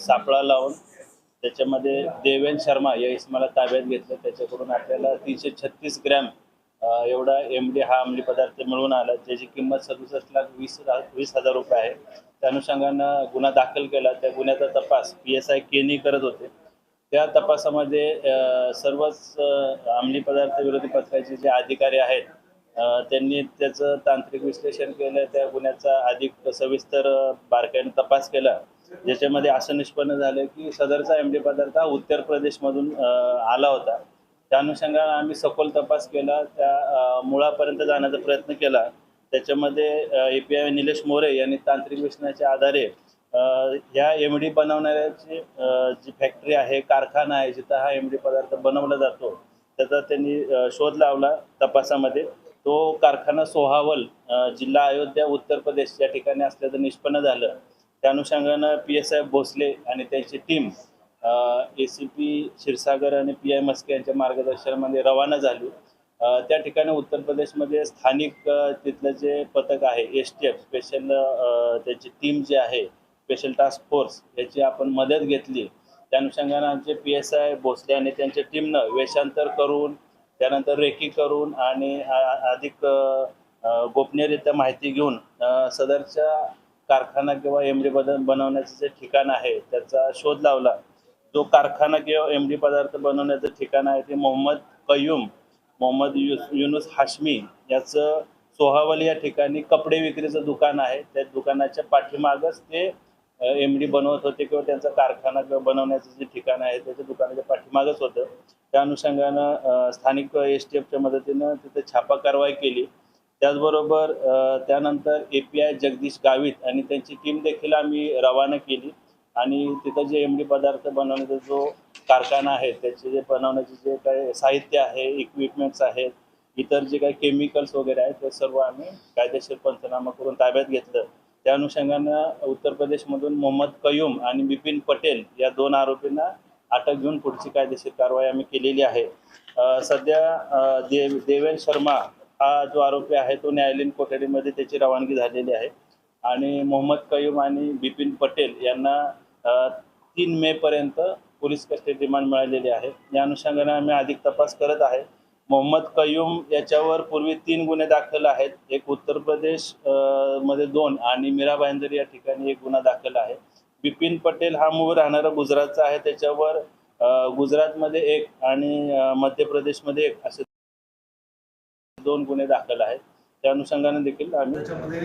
सापळा लावून त्याच्यामध्ये देवेन शर्मा या इसमाला ताब्यात घेतलं. त्याच्याकडून आपल्याला तीनशे छत्तीस ग्रॅम एवढा एम डी हा अंमली पदार्थ मिळून आला त्याची किंमत सदुसष्ट लाख वीस वीस हजार रुपये आहे. त्या अनुषंगानं गुन्हा दाखल केला. त्या गुन्ह्याचा तपास पी एस आय केनी करत होते. त्या तपासामध्ये सर्वच अंमली पदार्थ विरोधी पथकाचे जे अधिकारी आहेत त्यांनी त्याचं तांत्रिक विश्लेषण केलं. त्या गुन्ह्याचा अधिक सविस्तर बारकाईने तपास केला. ज्याच्यामध्ये असं निष्पन्न झालं की सदरचा एम डी पदार्थ हा उत्तर प्रदेशमधून आला होता. त्या अनुषंगाने आम्ही सखोल तपास केला. त्या मुळापर्यंत जाण्याचा प्रयत्न केला. त्याच्यामध्ये A P I Nilesh More यांनी तांत्रिक विश्लेषणाच्या आधारे ह्या एम डी बनवणाऱ्याची जी फॅक्टरी आहे कारखाना आहे जिथं हा एम डी पदार्थ बनवला जातो त्याचा त्यांनी शोध लावला तपासामध्ये. तो कारखाना सोहावल जिल्हा अयोध्या उत्तर प्रदेश या ठिकाणी असल्याचं निष्पन्न झालं. त्या अनुषंगानं पी एस आय भोसले आणि त्यांची team A C P Kshirsagar आणि पी आय मस्के यांच्या मार्गदर्शनामध्ये रवाना झाली. त्या ठिकाणी उत्तर प्रदेशमध्ये स्थानिक तिथलं जे पथक आहे एस टी एफ स्पेशल त्याची टीम जी आहे स्पेशल टास्क फोर्स याची आपण मदत घेतली. त्या अनुषंगानं आमचे पी एस आय भोसले आणि त्यांच्या टीमनं वेषांतर करून त्यानंतर रेकी करून आणि अधिक गोपनीयरित्या माहिती घेऊन सदरच्या कारखाना किंवा एम डी पदार्थ बनवण्याचं जे ठिकाण आहे त्याचा शोध लावला. जो कारखाना किंवा एम डी पदार्थ बनवण्याचं ठिकाण आहे ते मोहम्मद कयूम मोहम्मद युस युनुस हाशमी याचं सोहावल या ठिकाणी कपडे विक्रीचं दुकान आहे. त्या दुकानाच्या पाठीमागच ते एम डी बनवत होते किंवा त्यांचा कारखाना किंवा बनवण्याचं जे ठिकाण आहे त्याच्या दुकानाच्या पाठीमागच होतं. त्या अनुषंगानं स्थानिक एस टी एफच्या मदतीनं तिथे छापा कारवाई केली. त्याचबरोबर त्यानंतर A P I Jagdish Gavit आणि त्यांची टीम देखील आम्ही रवाना केली. आणि तिथं जे एम डी पदार्थ बनवण्याचा जो कारखाना आहे त्याचे जे बनवण्याचे जे काही साहित्य आहे इक्विपमेंट्स आहेत इतर जे काही केमिकल्स वगैरे आहेत ते सर्व आम्ही कायदेशीर पंचनामा करून ताब्यात घेतलं. त्या अनुषंगानं उत्तर प्रदेशमधून मोहम्मद कयूम आणि बिपिन पटेल या दोन आरोपींना अटक घेऊन पुढची कायदेशीर कारवाई आम्ही केलेली आहे. सध्या देव देवेन शर्मा हा जो आरोपी आहे तो न्यायालयीन कोठडीमध्ये त्याची रवानगी झालेली आहे. आणि मोहम्मद कयूम आणि बिपिन पटेल यांना तीन मे पर्यंत पोलीस कस्टडी रिमांड मिळालेली आहे. या अनुषंगाने आम्ही अधिक तपास करत आहे. मोहम्मद कयूम याच्यावर पूर्वी तीन गुन्हे दाखल आहेत. एक उत्तर प्रदेशमध्ये दोन आणि मीरा भाईंदर या ठिकाणी एक गुन्हा दाखल आहे. बिपिन पटेल हा मूळ राहणारा गुजरातचा आहे. त्याच्यावर गुजरातमध्ये एक आणि मध्य प्रदेशमध्ये एक असे दोन गुन्हे दाखल आहेत. त्या अनुषंगाने देखील आम्ही त्याच्यामध्ये